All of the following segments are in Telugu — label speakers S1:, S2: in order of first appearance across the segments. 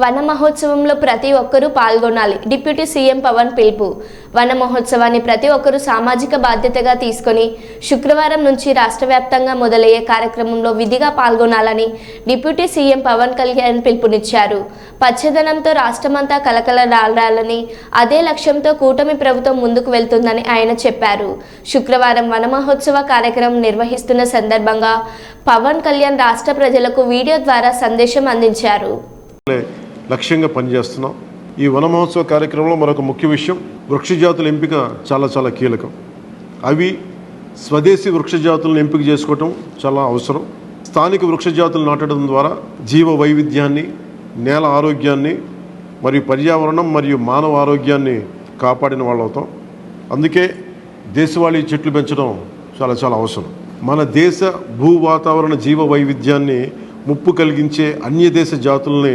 S1: వన మహోత్సవంలో ప్రతి ఒక్కరూ పాల్గొనాలి. డిప్యూటీ సీఎం పవన్ పిలుపు. వన మహోత్సవాన్ని ప్రతి ఒక్కరూ సామాజిక బాధ్యతగా తీసుకొని శుక్రవారం నుంచి రాష్ట్ర వ్యాప్తంగా మొదలయ్యే కార్యక్రమంలో విధిగా పాల్గొనాలని డిప్యూటీ సీఎం పవన్ కళ్యాణ్ పిలుపునిచ్చారు. పచ్చదనంతో రాష్ట్రమంతా కలకలరాలని అదే లక్ష్యంతో కూటమి ప్రభుత్వం ముందుకు వెళ్తుందని ఆయన చెప్పారు. శుక్రవారం వన మహోత్సవ కార్యక్రమం నిర్వహిస్తున్న సందర్భంగా పవన్ కళ్యాణ్ రాష్ట్ర ప్రజలకు వీడియో ద్వారా సందేశం అందించారు.
S2: లక్ష్యంగా పనిచేస్తున్నాం. ఈ వన మహోత్సవ కార్యక్రమంలో మరొక ముఖ్య విషయం వృక్షజాతుల ఎంపిక చాలా చాలా కీలకం. అవి స్వదేశీ వృక్షజాతులను ఎంపిక చేసుకోవటం చాలా అవసరం. స్థానిక వృక్షజాతులు నాటడం ద్వారా జీవ వైవిధ్యాన్ని నేల ఆరోగ్యాన్ని మరియు పర్యావరణం మరియు మానవ ఆరోగ్యాన్ని కాపాడిన వాళ్ళు అవుతాం అందుకే దేశవాళీ చెట్లు పెంచడం చాలా చాలా అవసరం. మన దేశ భూ వాతావరణ జీవ వైవిధ్యాన్ని ముప్పు కలిగించే అన్య దేశ జాతుల్ని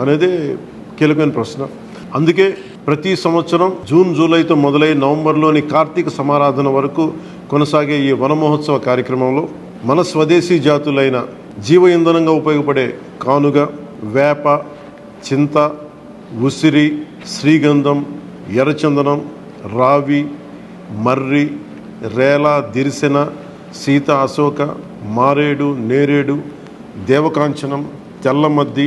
S2: అనేది కీలకమైన ప్రశ్న. అందుకే ప్రతి సంవత్సరం జూన్ జూలైతో మొదలై నవంబర్లోని కార్తీక సమారాధన వరకు కొనసాగే ఈ వనమహోత్సవ కార్యక్రమంలో మన స్వదేశీ జాతులైన జీవ ఇంధనంగా ఉపయోగపడే కానుగ వేప చింత ఉసిరి శ్రీగంధం ఎర్రచందనం రావి మర్రి రేల దిరిసెన సీత అశోక మారేడు నేరేడు దేవకాంచనం తెల్లమద్ది